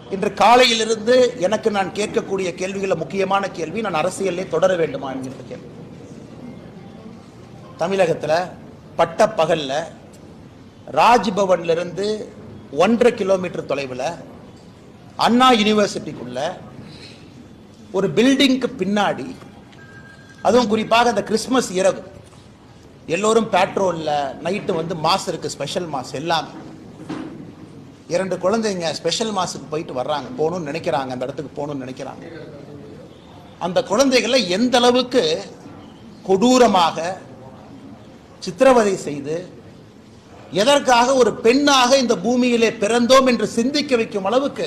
இன்று காலையிலிருந்து எனக்கு நான் கேட்கக்கூடிய கேள்விகளை முக்கியமான கேள்வி நான் அரசியலே தொடர வேண்டுமா என்கின்ற கேள்வி. தமிழகத்துல பட்ட பகல்ல ராஜ்பவன்ல இருந்து ஒன்றரை கிலோமீட்டர் தொலைவில் அண்ணா யூனிவர்சிட்டிக்குள்ள ஒரு பில்டிங்க்கு பின்னாடி அதுவும் குறிப்பாக அந்த கிறிஸ்மஸ் இரவு. எல்லோரும் பேட்ரோலில் நைட்டு வந்து மாஸ் இருக்குது ஸ்பெஷல் மாஸ் எல்லாமே. இரண்டு குழந்தைங்க ஸ்பெஷல் மாஸுக்கு போயிட்டு வர்றாங்க. போகணும்னு நினைக்கிறாங்க அந்த இடத்துக்கு போகணும்னு நினைக்கிறாங்க. அந்த குழந்தைகளை எந்த அளவுக்கு கொடூரமாக சித்திரவதை செய்து எதற்காக ஒரு பெண்ணாக இந்த பூமியிலே பிறந்தோம் என்று சிந்திக்க வைக்கும் அளவுக்கு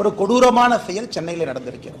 ஒரு கொடூரமான செயல் சென்னையில் நடந்திருக்கிறது.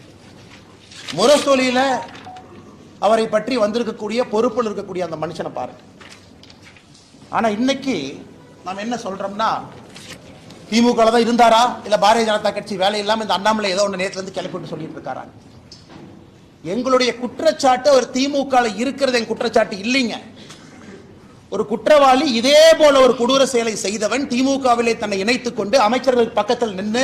முரசொலியில அவரை பற்றி வந்திருக்கக்கூடிய பொறுப்பில் இருக்கக்கூடிய அந்த மனுஷனை பாருங்க ஆனா இன்னைக்கு நாம் என்ன சொல்றோம்னா திமுக தான் இருந்தாரா? இல்ல பாரதிய ஜனதா கட்சி வேலை இல்லாம இந்த அண்ணாமலை ஏதோ ஒன்று நேத்துல இருந்து கிளப்பிட்டு சொல்லிட்டு இருக்காரா? எங்களுடைய குற்றச்சாட்டு ஒரு திமுக இருக்கிறது என் குற்றச்சாட்டு இல்லைங்க. ஒரு குற்றவாளி இதே போல ஒரு கொடூர செயலை செய்தவன் திமுகவிலே தன்னை இணைத்துக் கொண்டு அமைச்சர்கள் பக்கத்தில் நின்று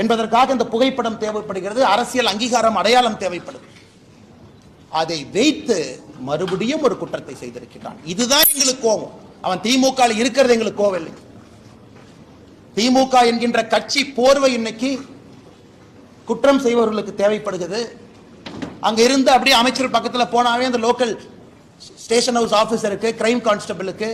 என்பதற்காக இந்த புகைப்படம் தேவைப்படுகிறது. அரசியல் அங்கீகாரம் அடையாளம் தேவைப்படுது. அதை வைத்து மறுபடியும் ஒரு குற்றத்தை செய்திருக்கிறான். இதுதான் எங்களுக்கு கோபம். அவன் திமுக இருக்கிறது எங்களுக்கு கோவம் இல்லை. திமுக என்கின்ற கட்சி போர்வை இன்னைக்கு குற்றம் செய்பவர்களுக்கு தேவைப்படுகிறது. அங்க இருந்து அப்படியே அமைச்சர் பக்கத்தில் போனாவே அந்த லோக்கல் ஸ்டேஷன் ஹவுஸ் ஆஃபீஸருக்கு கிரைம் கான்ஸ்டபிளுக்கு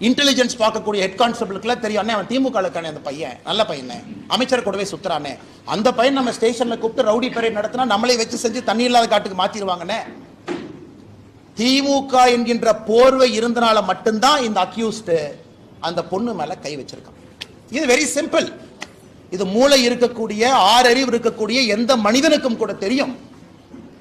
இன்டெலிஜென்ஸ் பார்க்கக்கூடிய ஹெட் கான்ஸ்டபிளுக்குலாம் தெரியும் அண்ணே அவன் திமுக இருக்கானே அந்த பையன் நல்ல பையனே அமைச்சர் கூடவே சுத்துறானே. அந்த பையன் நம்ம ஸ்டேஷன்ல கூப்பிட்டு ரவுடி பரேட் நடத்தினா நம்மளே வச்சு செஞ்சு தண்ணி இல்லாத காட்டுக்கு மாத்திடுவாங்கண்ணே திமுக என்கின்ற போர்வை இருந்தனால மட்டும்தான் இந்த அக்யூஸ்ட் அந்த பொண்ணு மேல கை வச்சிருக்கான். இது வெரி சிம்பிள் இது மூளை இருக்கக்கூடிய ஆறறிவு இருக்கக்கூடிய எந்த மனிதனுக்கும் கூட தெரியும்.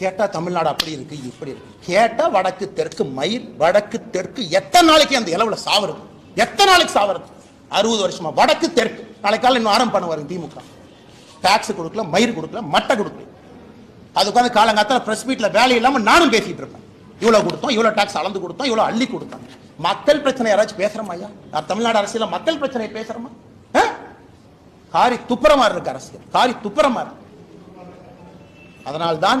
கேட்டால் தமிழ்நாடு அப்படி இருக்கு இப்படி இருக்கு. கேட்டால் வடக்கு தெற்கு மயில் வடக்கு தெற்கு. எத்தனை நாளைக்கு அந்த இளவில் சாவறது எத்தனை நாளைக்கு சாவறது அறுபது வருஷமா. வடக்கு தெற்கு. நாளைக்கால இன்னும் ஆரம்பம் பண்ணுவாரு திமுக. டாக்ஸ் கொடுக்கல மயிர் கொடுக்கல மட்டை கொடுக்கல. அது உட்காந்து காலங்காத்தால பிரஸ் மீட்ல வேலை இல்லாமல் நானும் பேசிட்டு இருப்பேன். இவ்வளோ கொடுத்தோம் இவ்வளவு டாக்ஸ் அளந்து கொடுத்தோம் இவ்வளோ அள்ளி கொடுத்தோம். மக்கள் பிரச்சனை யாராச்சும் பேசுறோமா ஐயா? நான் தமிழ்நாடு அரசியல மக்கள் பிரச்சனையை பேசுறோமா? காரி துப்புரமா இருக்கு அரசியல். காரி துப்புரமா இருக்கு அதனால்தான்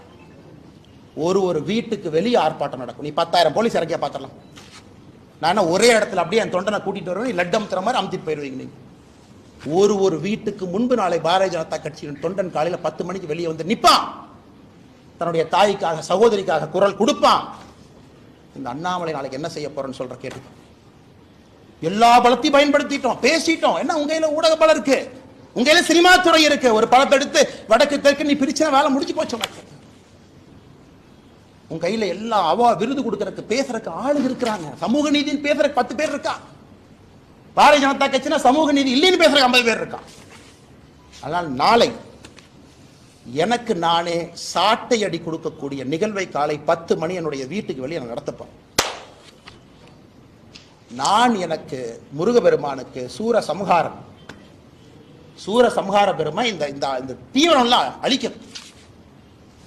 ஒரு ஒரு வீட்டுக்கு வெளியே ஆர்ப்பாட்டம் நடக்கும். நீ பத்தாயிரம் போலீஸ் இறக்கிய பார்த்துடலாம் நான் ஒரே இடத்துல அப்படியே என் தொண்டனை கூட்டிட்டு வருவேன்? லட்டம் திற மாதிரி அமுத்திட்டு போயிடுவீங்க நீங்கள் ஒரு ஒரு வீட்டுக்கு முன்பு நாளை பாரதிய ஜனதா கட்சியின் தொண்டன் காலையில் பத்து மணிக்கு வெளியே வந்து நிற்பான் தன்னுடைய தாய்க்காக சகோதரிக்காக குரல் கொடுப்பான். இந்த அண்ணாமலை நாளைக்கு என்ன செய்ய போறேன்னு சொல்ற கேட்டு எல்லா பலத்தையும் பயன்படுத்திட்டோம் பேசிட்டோம். என்ன உங்க கையில ஊடக பலம் இருக்கு? உங்க கையில சினிமா துறை இருக்கு. ஒரு பலத்தை எடுத்து வடக்கு தெற்கு நீ பிரிச்சுனா வேலை முடிஞ்சு போச்சு உனக்கு. உன் கையில எல்லா அவா விருது கொடுக்கறதுக்கு பேசுறதுக்கு ஆளு இருக்கிறாங்க. சமூக நீதின்னு பேசுறதுக்கு பத்து பேர் இருக்கா? பாரதிய ஜனதா கட்சினா சமூக நீதி இல்லைன்னு பேசுறதுக்கு ஐம்பது பேர் இருக்கா? ஆனால் நாளை எனக்கு நானே சாட்டை அடி கொடுக்கக்கூடிய நிகழ்வை காலை பத்து மணி என்னுடைய வீட்டுக்கு வெளியே நான் நடத்தப்போம். நான் எனக்கு முருகபெருமானுக்கு சூர சம்ஹாரம். சூர சம்ஹார பெருமை இந்த இந்த இந்த தீவிரம்லாம் அழிக்கணும்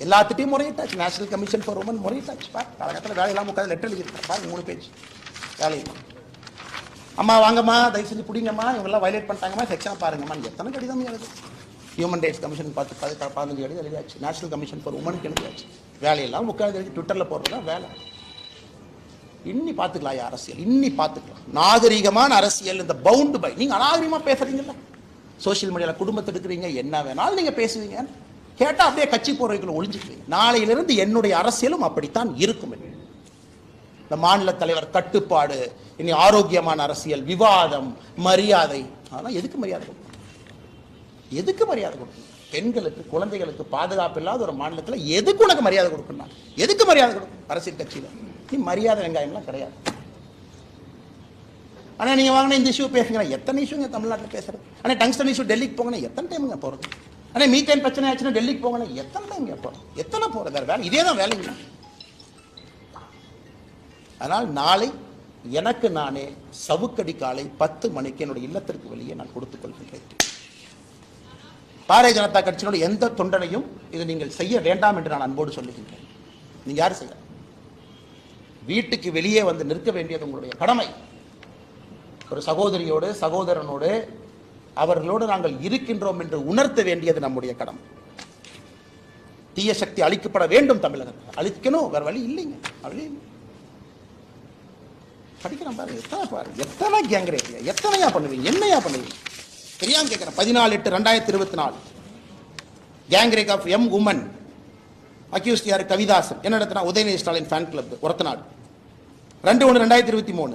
எல்லாத்துட்டையும் முறையிட்டாச்சு நேஷனல் கமிஷன் ஃபார் உமன் முறையிட்டாச்சு பார் காலகட்டத்தில் வேலையெல்லாம் உட்காந்து லெட்டர் எழுதியிருக்கேன் பார் மூணு பேஜ் வேலையில் அம்மா வாங்கம்மா தயவு செஞ்சு பிடிங்கம்மா. இவங்கெல்லாம் வயலேட் பண்ணிட்டாங்கம்மா. செக்ஷனாக பாருங்கம்மா. எத்தனை கடிதம் எழுது ஹியூமன் ரைட்ஸ் கமிஷன் பார்த்து பதி பதினஞ்சு கடிதம் எழுதியாச்சு. நேஷனல் கமிஷன் ஃபார் உமனுக்கு எழுதியாச்சு. வேலையெல்லாம் உட்காந்து எழுதி ட்விட்டரில் போடுறது தான் வேலை. இன்னி பார்த்துக்கலாம் ஐயா அரசியல். இன்னி பார்த்துக்கலாம் நாகரிகமான அரசியல். இந்த பவுண்டு பை நீங்கள் அநாகரிகமாக பேசுறீங்கல்ல. சோஷியல் மீடியாவில் குடும்பத்தை எடுக்கிறீங்க. என்ன வேணாலும் நீங்கள் பேசுவீங்க கேட்டால் அப்படியே கட்சி போறவைக்குள்ள ஒளிஞ்சுக்குவீங்க நாளையிலிருந்து என்னுடைய அரசியலும் அப்படித்தான் இருக்கும் இந்த மாநில தலைவர் கட்டுப்பாடு இனி ஆரோக்கியமான அரசியல் விவாதம் மரியாதை. அதெல்லாம் எதுக்கு மரியாதை கொடுக்கணும்? எதுக்கு மரியாதை கொடுக்கணும்? பெண்களுக்கு குழந்தைகளுக்கு பாதுகாப்பு இல்லாத ஒரு மாநிலத்தில் எதுக்கு உனக்கு மரியாதை கொடுக்கணும் எதுக்கு மரியாதை கொடுக்கணும் அரசியல் கட்சியில? நீ மரியாதை வெங்காயம்லாம் கிடையாது. ஆனா நீங்கள் வாங்கின இந்த இஷ்யூ பேசுங்க. எத்தனை இஷ்யூங்க தமிழ்நாட்டில் பேசுறது? ஆனால் டங்ஸ்டன் இஷ்யூ டெல்லிக்கு போங்கன்னா எத்தனை டைமுங்க போறது? ஆனால் மீத்தேன் பிரச்சனை ஆச்சுன்னா டெல்லிக்கு போகணும் எத்தனை டைம் போறோம்? எத்தனை போகிறது வேற வேலை இதே தான் வேலைங்க. அதனால் நாளை எனக்கு நானே சவுக்கடி காலை பத்து மணிக்கு என்னுடைய இல்லத்திற்கு வெளியே நான் கொடுத்துக் கொள்கின்றேன். பாரதிய ஜனதா கட்சியினுடைய எந்த தொண்டனையும் இதை நீங்கள் செய்ய வேண்டாம் என்று நான் அன்போடு சொல்லுகின்றேன். நீங்கள் யார் செய்ய? வீட்டுக்கு வெளியே வந்து நிற்க வேண்டியது உங்களுடைய கடமை. ஒரு சகோதரியோடு சகோதரனோடு அவர்களோடு நாங்கள் இருக்கின்றோம் என்று உணர்த்த வேண்டியது நம்முடைய கடமை. தீய சக்தி அழிக்கப்பட வேண்டும் தமிழகத்தில். அழிக்கணும் வேற வழி இல்லைங்க. வழி படிக்கிறேன் பாருங்க எத்தனை பாருங்க எத்தனை கேங் எத்தனையா பண்ணுவீங்க என்னையா பண்ணுவீங்க? தெரியாம கேட்கிறேன் பதினாலு எட்டு ரெண்டாயிரத்தி இருபத்தி நாலு gang rape of M woman accused யார்? கவிதாசன். என்ன நடத்தினா உதயநிதி ஸ்டாலின் ஃபேன் கிளப் ஒரத்தநாடு ரெண்டு ஒன்று ரெண்டாயிரத்தி இருபத்தி மூணு.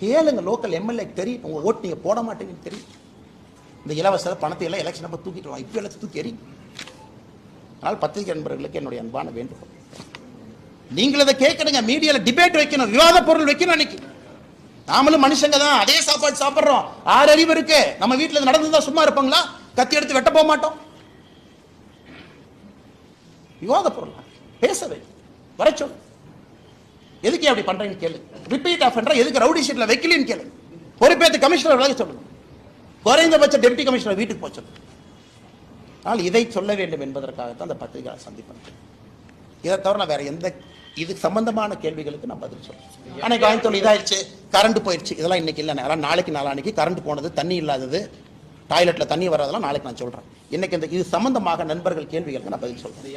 கேளுங்க லோக்கல் எம்எல்ஏ தெரியும். உங்கள் ஓட்டு நீங்கள் போட மாட்டேங்கன்னு தெரியும். இந்த இலவச பணத்தை எல்லாம் எலெக்ஷன் நம்ம தூக்கிட்டு வாங்க இப்போ எல்லாத்தையும் தூக்கி எறி. அதனால் பத்திரிகை நண்பர்களுக்கு என்னுடைய அன்பான வேண்டுகோள். நீங்கள் இதை கேட்கணுங்க. மீடியாவில் டிபேட் வைக்கணும் விவாத பொருள் வைக்கணும் அன்னைக்கு. நாமளும் மனுஷங்க தான். அதே சாப்பாடு சாப்பிட்றோம். ஆறு அறிவு இருக்கு. நம்ம வீட்டுல நடந்துதான் சும்மா இருப்பாங்களா? கத்தி எடுத்து வெட்ட போக மாட்டோம். விவாத பொருள். பேசவே வர சொல்லு. எதுக்கு அப்படி பண்றீங்கன்னு கேளு. ரிப்பீட் ஆஃப் எதுக்கு ரவுடி ஷீட்ல வைக்கலன்னு கேளு. பொறுப்பேற்று கமிஷனர் விலக சொல்லுங்க குறைந்தபட்ச டெப்டி கமிஷனர் வீட்டுக்கு போக சொல்லுங்க ஆனால் இதை சொல்ல வேண்டும் என்பதற்காகத்தான் அந்த பத்திரிகையாளர் சந்திப்பு இதை தவிர நான் வேற எந்த இது சம்பந்தமான கேள்விகளுக்கு நான் பதில் சொல்றேன் அன்னைக்கு வாங்கி இதாயிடுச்சு. கரண்ட் போயிடுச்சு. இதெல்லாம் இன்னைக்கு இல்லை. நேரம் நாளைக்கு நாளான்னைக்கு கரண்ட் போனது தண்ணி இல்லாதது டாய்லெட்டில் தண்ணி வராதெல்லாம் நாளைக்கு நான் சொல்கிறேன் இன்னைக்கு இந்த இது சம்பந்தமாக நண்பர்கள் கேள்விகளுக்கு நான் பதில் சொல்கிறேன்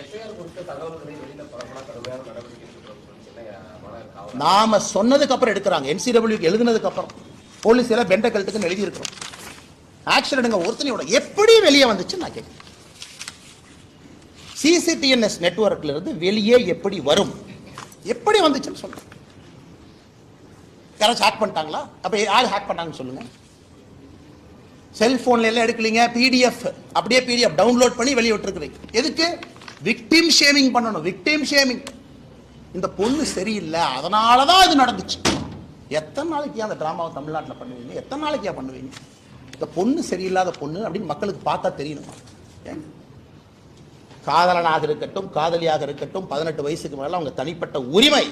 நாம சொன்னதுக்கு அப்புறம் எடுக்கிறாங்க. என்சிடபிள்யூ எழுதுனதுக்கு அப்புறம். போலீஸ் எல்லாம் பெண்ட கழுத்துக்குன்னு எழுதி இருக்கிறோம் ஆக்ஷன் எடுங்க. ஒருத்தனையோட எப்படி வெளியே வந்துச்சு நான் கேட்கிறேன். சிசிடிஎன்எஸ் நெட்வொர்க்ல இருந்து வெளியே எப்படி வரும்? எப்படி வந்துச்சுன்னு சொல்றேன். யாராச்சும் ஹேக் பண்ணிட்டாங்களா? அப்ப யார் ஹேக் பண்ணாங்கன்னு சொல்லுங்க. செல்போன்ல எல்லாம் எடுக்கலீங்க. பிடிஎஃப் அப்படியே பிடிஎஃப் டவுன்லோட் பண்ணி வெளியே விட்டுருக்குறீங்க. எதுக்கு? விக்டிம் ஷேமிங் பண்ணணும். விக்டிம் ஷேமிங் இந்த பொண்ணு சரியில்லை அதனால தான் இது நடந்துச்சு. எத்தனை நாளைக்கு அந்த ட்ராமாவை தமிழ்நாட்டில் பண்ணுவீங்க? எத்தனை நாளைக்கு பண்ணுவீங்க? இந்த பொண்ணு சரியில்லாத பொண்ணு அப்படின்னு மக்களுக்கு பார்த்தா தெரியணுமா? ஏங்க? காதலனாக இருக்கட்டும் காதலியாக இருக்கட்டும் பதினெட்டு வயசுக்கு மேலே அவங்க தனிப்பட்ட உரிமை.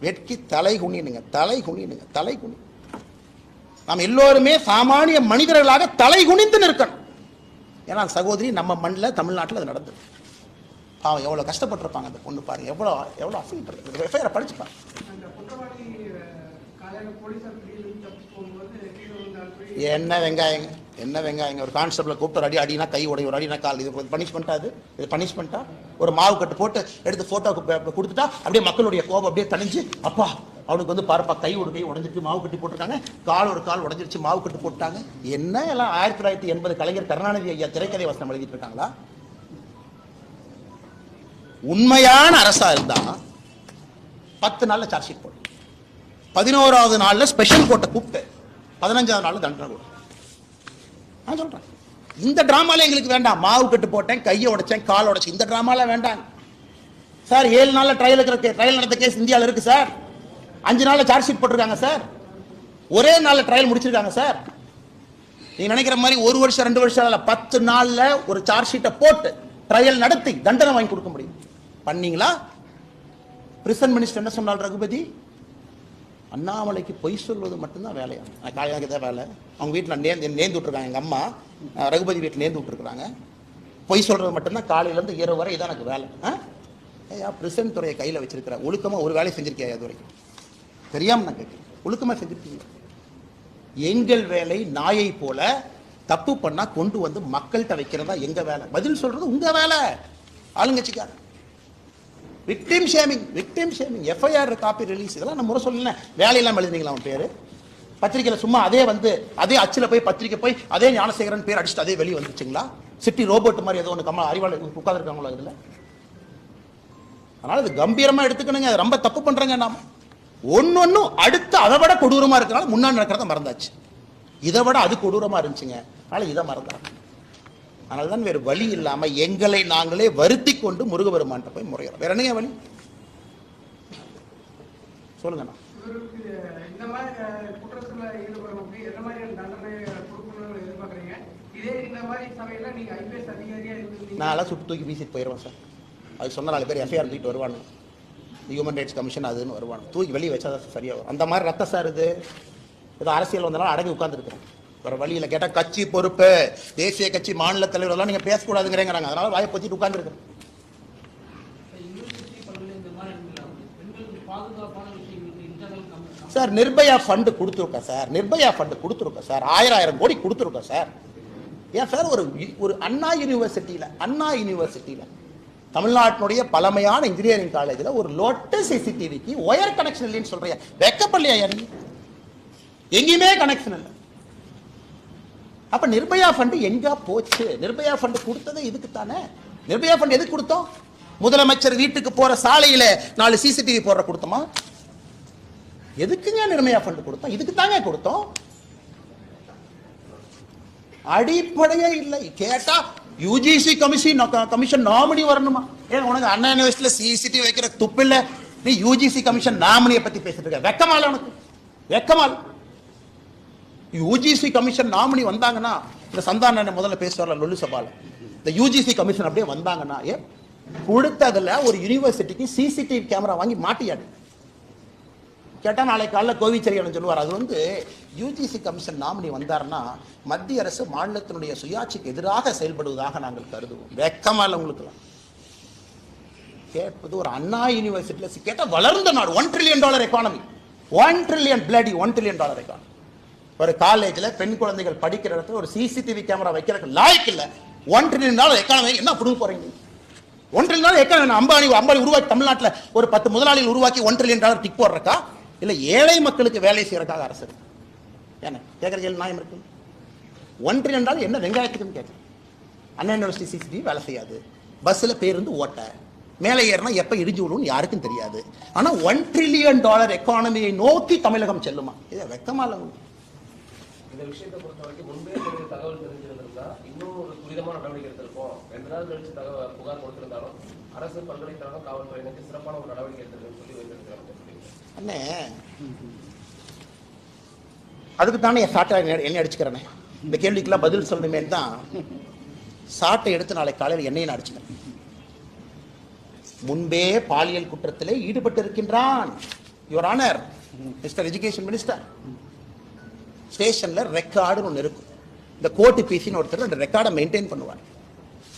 வெட்கி தலை குனினுங்க தலை குனினுங்க தலை குனி. நாம் எல்லோருமே சாமானிய மனிதர்களாக தலை குனிந்து நிற்கணும். ஏன்னா சகோதரி நம்ம மண்ணில் தமிழ்நாட்டில் அது நடந்தது. பாவம் எவ்வளோ கஷ்டப்பட்டிருப்பாங்க அந்த பொண்ணு பாருங்க. எவ்வளோ எவ்வளோ அஃபீட் இருக்குது எஃப்ஐஆர் படிச்சுப்பாங்க என்ன வெங்காயங்க என்ன வெங்காயங்க ஒரு கான்ஸ்டபிள் கூப்பிட்டு அடி அடினா கை உடைய ஒரு அடினா கால். இது பனிஷ்மெண்ட்டா அது? இது பனிஷ்மெண்ட்டா ஒரு மாவு கட்டு போட்டு எடுத்து போட்டோ கொடுத்துட்டா அப்படியே மக்களுடைய கோபம் அப்படியே தணிஞ்சு அப்பா அவனுக்கு வந்து பாருப்பா கை ஒரு கை உடஞ்சிட்டு மாவு கட்டி போட்டிருக்காங்க. கால் ஒரு கால் உடஞ்சிருச்சு மாவு கட்டு போட்டாங்க. என்ன எல்லாம் ஆயிரத்தி தொள்ளாயிரத்தி எண்பது கலைஞர் கருணாநிதி ஐயா திரைக்கதை வசனம் எழுதிட்டு இருக்காங்களா? உண்மையான அரசா இருந்தா பத்து நாள்ல சார்ஜ் ஷீட் போடும் பதினோராவது நாள்ல ஸ்பெஷல் கோர்ட்டை கூப்பிட்டு பதினஞ்சாவது நாள்ல தண்டனை கொடுக்கும் நான் சொல்றேன். இந்த டிராமால எங்களுக்கு வேண்டாம். மாவு கட்டு போட்டேன் கையை உடைச்சேன் கால் உடைச்சேன். இந்த டிராமால வேண்டாம். சார் ஏழு நாள்ல ட்ரையல் இருக்கிற ட்ரையல் நடந்த கேஸ் இந்தியாவில் இருக்கு சார். அஞ்சு நாள்ல சார்ஜ் ஷீட் போட்டிருக்காங்க சார். ஒரே நாள்ல ட்ரையல் முடிச்சிருக்காங்க சார். நீங்க நினைக்கிற மாதிரி ஒரு வருஷம் ரெண்டு வருஷம் பத்து நாள்ல ஒரு சார்ஜ் ஷீட்டை போட்டு ட்ரையல் நடத்தி தண்டனை வாங்கி கொடுக்க முடியும். பண்ணீங்களா? பிரிசன் மினிஸ்டர் என்ன சொன்னால் ரகுபதி? அண்ணாமலைக்கு பொய் சொல்வது மட்டும்தான் வேலையா நான் காலையில் தான் வேலை. அவங்க வீட்டில் நேர்ந்து நேர்ந்து விட்டுருக்காங்க எங்கள் அம்மா ரகுபதி வீட்டில் நேர்ந்து விட்டுருக்குறாங்க பொய் சொல்கிறது மட்டும்தான் காலையிலேருந்து இரவு வரை இதான் எனக்கு வேலை. ஆ ஏயா பிரசிடன்ட் துறையை கையில் வச்சிருக்கிற. ஒழுக்கமாக ஒரு வேலையை செஞ்சிருக்கியா அது வரைக்கும்? தெரியாமல் நான் கேட்குறேன் ஒழுக்கமாக செஞ்சிருக்கீங்க. எங்கள் வேலை நாயை போல தப்பு பண்ணால் கொண்டு வந்து மக்கள்கிட்ட வைக்கிறதா எங்கள் வேலை? பதில் சொல்கிறது உங்கள் வேலை. ஆளுங்கட்சிக்கார victim shaming victim shaming FIR copy release இதெல்லாம் நம்ம முறை சொல்லல வேலையெல்லாம் எழுதுனீங்களா அவன் பேர்? பத்திரிக்கையில் சும்மா அதே வந்து அதே அச்சில் போய் பத்திரிக்கை போய் அதே ஞானசேகரன் பேர் அடிச்சுட்டு அதே வெளியே வந்துச்சுங்களா சிட்டி ரோபோட் மாதிரி ஏதோ ஒன்று கம்மா அறிவாளர் உட்காந்துருக்காங்களா இதில்? அதனால் இது கம்பீரமாக எடுத்துக்கணுங்க. அது ரொம்ப தப்பு பண்ணுறேங்க நாம். ஒன்று ஒன்றும் அடுத்து அதை விட கொடூரமாக இருக்கிறனால முன்னாடி நடக்கிறத மறந்தாச்சு. இதை விட அது கொடூரமா இருந்துச்சுங்க. அதனால இதை மறந்தாங்க அதனால தான் வேறு வழி இல்லாம எங்களை நாங்களே வருத்தி கொண்டு முருகபெருமான்ட்ட போய் முறையிறோம் வேற என்னங்க வழி? சொல்லுங்கண்ணா. இவருக்கு இந்த மாதிரி அஹ், குற்றத்துல ஈடுபடுறவங்களுக்கு எந்த மாதிரியான தண்டனை கொடுக்கணும்னு எதிர்பார்க்குறீங்க? இதே இந்த மாதிரி சமயத்துல நீங்க ஐபிஎஸ் அதிகாரியா இருந்திருந்தீங்க. நான் எல்லாம் சுட்டு தூக்கி வீசிட்டு போயிடுவேன் சார். அது சொன்ன நாலு பேர் எஃப்ஐஆர் தூக்கிட்டு வருவானு ஹியூமன் ரைட்ஸ் கமிஷன் அதுன்னு வருவானு தூக்கி வெளியே வச்சா தான் சரியா வரும் அந்த மாதிரி ரத்த சார் இது. ஏதோ அரசியல் வந்தனால அடங்கி உட்காந்துருக்கிறேன் வேற வழியில் கேட்டால் கட்சி பொறுப்பு. தேசிய கட்சி மாநில தலைவர் எல்லாம் நீங்கள் பேசக்கூடாதுங்கிறேங்கிறாங்க. அதனால வாயை பொத்திட்டு உட்காந்துருக்கேன் சார் நிர்பயா ஃபண்டு கொடுத்துருக்கோம் சார். நிர்பயா ஃபண்டு கொடுத்துருக்கோம் சார். ஆயிரம் ஆயிரம் கோடி கொடுத்துருக்கோம் சார். ஏன் சார் ஒரு ஒரு அண்ணா யூனிவர்சிட்டியில் அண்ணா யூனிவர்சிட்டியில் தமிழ்நாட்டினுடைய பழமையான இன்ஜினியரிங் காலேஜில் ஒரு லோட்டஸ் சிசிடிவிக்கு ஒயர் கனெக்ஷன் இல்லைன்னு சொல்கிறீங்க வெக்கப்படலையா நீ? எங்கேயுமே கனெக்ஷன் இல்லை. அப்ப நிர்பயா ஃபண்டு எங்க போச்சு. நிர்பயா ஃபண்டு கொடுத்ததே இதுக்கு தானே? நிர்பயா ஃபண்ட் எதுக்கு கொடுத்தோம்? முதலமைச்சர் வீட்டுக்கு போற சாலையில நாலு சிசிடிவி போடுற கொடுத்தோமா? எதுக்குங்க நிர்மயா ஃபண்ட் கொடுத்தோம்? இதுக்கு தாங்க கொடுத்தோம். அடிப்படையே இல்லை. கேட்டா யூஜிசி கமிஷன் கமிஷன் நாமினி வரணுமா? ஏன் உனக்கு அண்ணா யூனிவர்சிட்டியில் சிசிடிவி வைக்கிற துப்பு இல்லை. நீ யூஜிசி கமிஷன் நாமினியை பத்தி பேசிட்டு இருக்க. வெக்கமால உனக்கு. வெக்கமால. யூஜிசி கமிஷன் நாமினி வந்தாங்கன்னா இந்த சந்தான முதல்ல பேசுவார்ல லொல்லு சபால இந்த யூஜிசி கமிஷன் அப்படியே வந்தாங்கன்னா ஏ கொடுத்ததுல ஒரு யூனிவர்சிட்டிக்கு சிசிடிவி கேமரா வாங்கி மாட்டியாடு. கேட்டால் நாளை காலைல கோவிச்சரியன் சொல்லுவார். அது வந்து யூஜிசி கமிஷன் நாமினி வந்தாருன்னா மத்திய அரசு மாநிலத்தினுடைய சுயாட்சிக்கு எதிராக செயல்படுவதாக நாங்கள் கருதுவோம். வெக்கமா இல்லை உங்களுக்குலாம் கேட்பது ஒரு அண்ணா யூனிவர்சிட்டியில் கேட்டால் வளர்ந்த நாடு one trillion dollar economy one trillion bloody one trillion dollar economy ஒரு காலேஜில் பெண் குழந்தைகள் படிக்கிற இடத்துல ஒரு சிசிடிவி கேமரா வைக்கிறதுக்கு லாய்க்கு இல்லை. ஒன் ட்ரில்லியன் டாலர் எக்கானமி என்ன புடுங்க போறீங்க? One trillion dollar economy Ambani Ambani உருவாக்கி தமிழ்நாட்டில் ஒரு பத்து முதலாளிகள் உருவாக்கி ஒன் ட்ரில்லியன் டாலர் டிக் போடுறக்கா இல்லை ஏழை மக்களுக்கு வேலை செய்யறதுக்காக அரசு? ஏன்னா என்ன? கேட்கற கேள்வி நியாயம் இருக்கு. ஒன் ட்ரில்லியன் டாலர் என்ன வெங்காயத்துக்குன்னு கேட்குறேன் அண்ணா யூனிவர்சிட்டி சிசிடிவி வேலை செய்யாது. பஸ்ஸில் பேருந்து ஓட்ட. மேலே ஏறினா எப்போ இடிஞ்சு விடும்னு யாருக்கும் தெரியாது. ஆனால் ஒன் ட்ரில்லியன் டாலர் எக்கானமியை நோக்கி தமிழகம் செல்லுமா? இதை வெக்கமா இல்லை. இந்த விஷயத்தை பொறுத்த வரைக்கும் முன்பே தெரிஞ்ச தகவல் தெரிஞ்சிருந்திருந்தா இன்னும் ஒரு துரிதமான நடவடிக்கை எடுத்திருப்போம். ரெண்டு நாள் கழிச்சு தகவல் புகார் கொடுத்திருந்தாலும் அரசு பல்கலைக்கழகம் காவல்துறையினருக்கு சிறப்பான ஒரு நடவடிக்கை எடுத்திருக்குன்னு சொல்லி வைத்திருக்கிறாங்க. அண்ணே அதுக்கு தானே என் சாட்டை என்ன அடிச்சுக்கிறேனே? இந்த கேள்விக்கெல்லாம் பதில் சொல்லணுமே தான் சாட்டை எடுத்து நாளை காலையில் என்னையும் நான் அடிச்சுக்கிறேன் முன்பே பாலியல் குற்றத்திலே ஈடுபட்டு இருக்கின்றான் your honour mister education minister ஸ்டேஷனில் ரெக்கார்டுன்னு ஒன்று இருக்கும். இந்த கோர்ட்டு பிசின்னு ஒருத்தர் அந்த ரெக்கார்டை மெயின்டைன் பண்ணுவார்.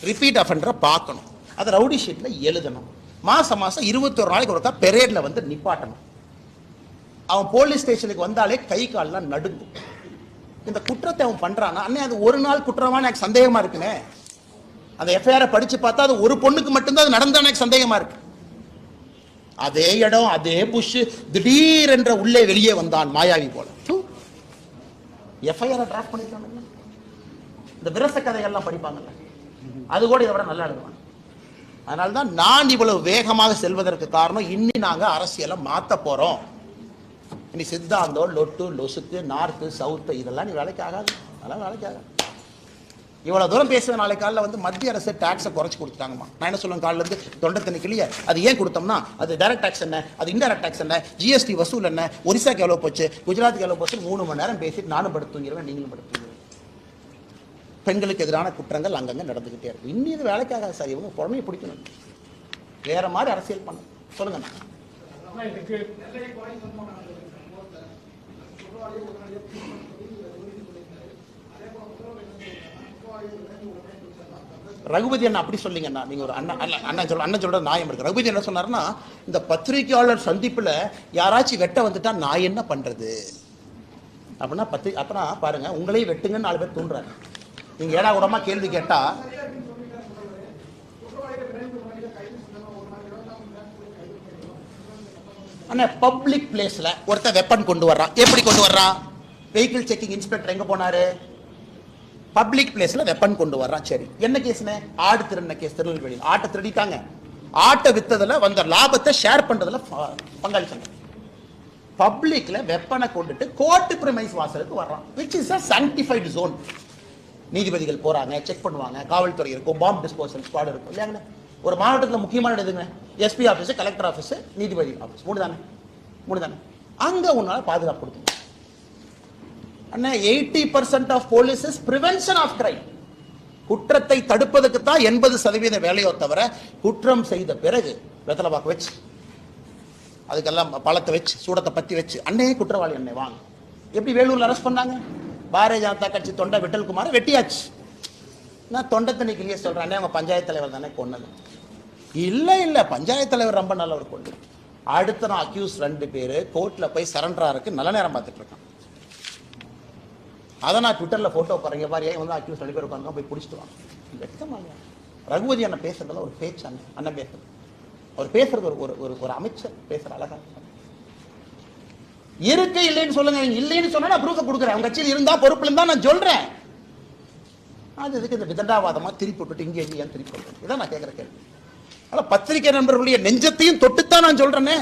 ரிப்பீட் அஃபண்டரை பார்க்கணும். அதை ரவுடி ஷீட்டில் எழுதணும். மாதம் மாதம் இருபத்தொரு நாளைக்கு ஒருக்கா பெரேடில் வந்து நிப்பாட்டணும். அவன் போலீஸ் ஸ்டேஷனுக்கு வந்தாலே கை கால்லாம் நடுங்கும். இந்த குற்றத்தை அவன் பண்றானா? அண்ணே அது ஒரு நாள் குற்றமா எனக்கு சந்தேகமா இருக்குனே அந்த எஃப்ஐஆரை படிச்சு பார்த்தா அது ஒரு பொண்ணுக்கு மட்டும்தான் அது நடந்தா எனக்கு சந்தேகமா இருக்கு. அதே இடம் அதே புஷ் திடீர் என்ற உள்ளே வெளியே வந்தான் மாயாவி போல. எஃப்ஐஆரை டிராஃப்ட் பண்ணியிருக்காங்க இந்த விரச கதைகள்லாம் படிப்பாங்கல்ல. அது கூட இதை விட நல்லா எழுதுவாங்க. அதனால தான் நான் இவ்வளவு வேகமாக செல்வதற்கு காரணம் இன்னி நாங்கள் அரசியலை மாற்ற போகிறோம் இனி சித்தாந்தம் லொட்டு லொசுக்கு நார்த்து சவுத்து இதெல்லாம் நீ வேலைக்கு ஆகாது. அதெல்லாம் வேலைக்கு ஆகாது. இவ்வளோ தூரம் பேசுற நாளைக்கு காலையில் வந்து மத்திய அரசு டாக்ஸை குறைச்சி கொடுத்துட்டாங்கம்மா. நான் என்ன சொல்லுவேன் காலிலேருந்து தொண்டை தண்ணி கிளிய அது ஏன் கொடுத்தோம்னா அது டைரக்ட் டேக்ஸ் என்ன அது இன்டெரக்ட் டாக்ஸ் என்ன ஜிஎஸ்டி வசூல் என்ன ஒரிசாக்கு எவ்வளோ போச்சு குஜராத்துக்கு எவ்வளோ போச்சு மூணு மணி நேரம் பேசிட்டு நானும் படுத்துங்கிறவன் நீங்களும் படுத்து பெண்களுக்கு எதிரான குற்றங்கள் அங்கங்கே நடந்துக்கிட்டே இருக்கு. இன்னும் இது வேலைக்காக சார் இவங்க புறமையை பிடிக்கணும். வேற மாதிரி அரசியல் பண்ண சொல்லுங்க ரகுபதி அண்ணா அப்படி சொல்லிங்கண்ணா நீங்கள் ஒரு அண்ணா அண்ணா அண்ணா சொல்ல அண்ணன் சொல்கிற நியாயம் இருக்குது ரகுபதி என்ன சொன்னார்னா இந்த பத்திரிகையாளர் சந்திப்பில் யாராச்சும் வெட்ட வந்துட்டா நான் என்ன பண்ணுறது அப்படின்னா பத்திரி அப்பனா பாருங்கள் உங்களையும் வெட்டுங்கன்னு நாலு பேர் தூண்டுறாங்க. நீங்கள் ஏடா கூடமா கேள்வி கேட்டால் அண்ணா பப்ளிக் பிளேஸில் ஒருத்தன் வெப்பன் கொண்டு வர்றான். எப்படி கொண்டு வர்றான்? வெஹிக்கிள் செக்கிங் இன்ஸ்பெக்டர் எங்கே போனாரு? பப்ளிக் பிளேஸ்ல வெப்பன் கொண்டு வர்றான். சரி. என்ன கேஸ்னே ஆடு திருடின கேஸ் திருநெல்வேலி ஆட்டை திருடிட்டாங்க. ஆட்டை வித்ததுல வந்த லாபத்தை ஷேர் பண்றதுல பங்காளிச்சாங்க பப்ளிக்ல வெப்பனை கொண்டுட்டு கோர்ட்டு பிரமைஸ் வாசலுக்கு வர்றான். Which is a sanctified zone நீதிபதிகள் போறாங்க செக் பண்ணுவாங்க. காவல்துறை இருக்கும் பாம்பு டிஸ்போசல் ஸ்குவாட் இருக்கும். இல்லையாங்கண்ணே ஒரு மாவட்டத்தில் முக்கியமான எதுங்க? எஸ்பி ஆஃபீஸ் கலெக்டர் ஆஃபீஸ் நீதிபதி ஆஃபீஸ் மூணு தானே? மூணு தானே? அங்கே உன்னால பாதுகாப்பு கொடுக்கணும் அண்ணா eighty percent of police is prevention of crime குற்றத்தை தடுப்பதற்கு தான் எண்பது சதவீத வேலையோ தவிர குற்றம் செய்த பிறகு வெத்தலை பாக்கு வச்சு அதுக்கெல்லாம் பழத்தை வச்சு சூடத்தை பத்தி வச்சு அண்ணே குற்றவாளி அண்ணே வாங்க. எப்படி வேலூர்ல அரெஸ்ட் பண்ணாங்க? பாரதிய ஜனதா கட்சி தொண்டை விட்டல்குமார் வெட்டியாச்சு. நான் தொண்டை தண்ணி கிளிய சொல்றேன் அண்ணே அவங்க பஞ்சாயத்து தலைவர் தானே கொண்டது இல்லை இல்லை பஞ்சாயத்து தலைவர் ரொம்ப நல்லவர் கொண்டு. அடுத்த நான் அக்யூஸ் ரெண்டு பேர் கோர்ட்ல போய் சரண்டரா இருக்கு நல்ல நேரம் பார்த்துட்டு இருக்கான். அதை நான் ட்விட்டரில் ஃபோட்டோ பாருங்க பாரு ஏன் வந்து அக்யூஸ் ரெண்டு பேர் உட்காந்து போய் பிடிச்சிட்டு வாங்க வெட்கமா ரகுபதி அண்ணன் பேசுறதுல ஒரு பேச்சு அண்ணன் அண்ணன் பேசுறது. அவர் பேசுறது ஒரு ஒரு ஒரு ஒரு அமைச்சர் பேசுற அழகா இருக்கு. இல்லைன்னு சொல்லுங்க. இல்லைன்னு சொன்னா நான் ப்ரூஃப் கொடுக்குறேன். அவங்க கட்சியில் இருந்தா பொறுப்புல இருந்தா நான் சொல்றேன். அது எதுக்கு இந்த விதண்டாவாதமா திருப்பி விட்டுட்டு இங்கே இங்கே ஏன் திருப்பி விட்டுட்டு இதான் நான் கேட்குற கேள்வி. ஆனால் பத்திரிகை நண்பர்களுடைய நெஞ்சத்தையும் தொட்டுத்தான் நான் சொல்றேனே.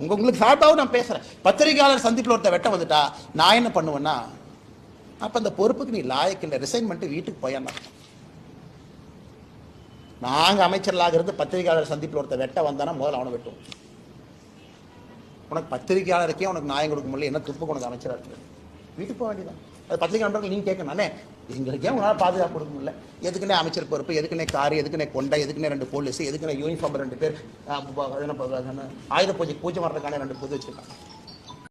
உங்க உங்களுக்கு சார்பாகவும் நான் பேசுறேன். பத்திரிகையாளர் சந்திப்பில் ஒருத்த வெட்ட வந்துட்டா நான் என்ன பண்ணுவேன்னா அப்போ அந்த பொறுப்புக்கு நீ லாயக்கில்லை ரிசைன்மெண்ட்டு வீட்டுக்கு போயான்னு நாங்கள் அமைச்சர்களாக இருந்து பத்திரிகையாளர் சந்திப்பில் ஒருத்தர் வெட்ட வந்தானா முதல்ல அவனை வெட்டுவோம். உனக்கு பத்திரிகையாளருக்கே உனக்கு நியாயம் கொடுக்க முடியல. என்ன துப்பு உனக்கு அமைச்சராக இருக்குது வீட்டுக்கு போக வேண்டியதான் அது பத்திரிகை நண்பர்கள் நீங்கள் கேட்கணும் எங்களுக்கே உங்களால் பாதுகாப்பு கொடுக்க முடியல. எதுக்குன்னே அமைச்சர் பொறுப்பு எதுக்குன்னே கார் எதுக்குன்னே கொண்டை எதுக்குன்னே ரெண்டு போலீஸ் எதுக்குன்னே யூனிஃபார்ம் ரெண்டு பேர் ஆயுத பூஜை பூஜை வர்றதுக்கான ரெண்டு புது வச்சுருக்காங்க.